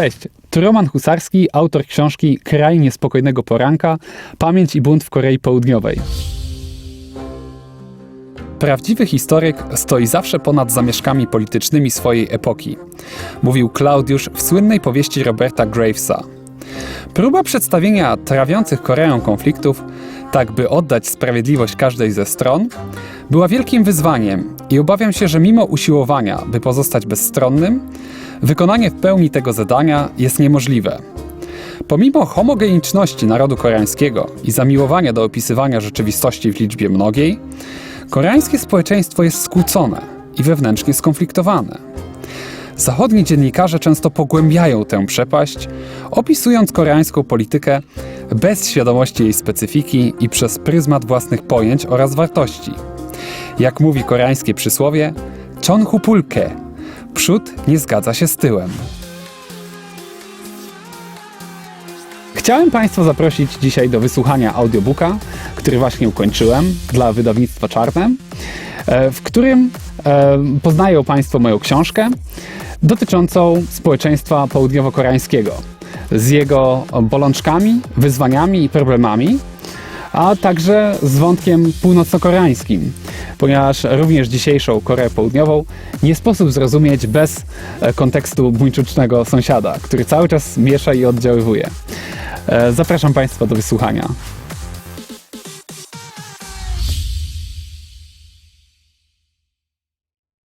Cześć, tu Roman Husarski, autor książki Kraj niespokojnego poranka Pamięć i bunt w Korei Południowej. Prawdziwy historyk stoi zawsze ponad zamieszkami politycznymi swojej epoki, mówił Claudiusz w słynnej powieści Roberta Gravesa. Próba przedstawienia trawiących Koreę konfliktów, tak by oddać sprawiedliwość każdej ze stron, była wielkim wyzwaniem i obawiam się, że mimo usiłowania, by pozostać bezstronnym, wykonanie w pełni tego zadania jest niemożliwe. Pomimo homogeniczności narodu koreańskiego i zamiłowania do opisywania rzeczywistości w liczbie mnogiej, koreańskie społeczeństwo jest skłócone i wewnętrznie skonfliktowane. Zachodni dziennikarze często pogłębiają tę przepaść, opisując koreańską politykę bez świadomości jej specyfiki i przez pryzmat własnych pojęć oraz wartości. Jak mówi koreańskie przysłowie, chonhupulke przód nie zgadza się z tyłem. Chciałem Państwa zaprosić dzisiaj do wysłuchania audiobooka, który właśnie ukończyłem dla wydawnictwa Czarne, e, w którym e, poznają Państwo moją książkę dotyczącą społeczeństwa południowo-koreańskiego z jego bolączkami, wyzwaniami i problemami, a także z wątkiem północno-koreańskim, ponieważ również dzisiejszą Koreę Południową nie sposób zrozumieć bez e, kontekstu buńczucznego sąsiada, który cały czas miesza i oddziaływuje. E, Zapraszam Państwa do wysłuchania.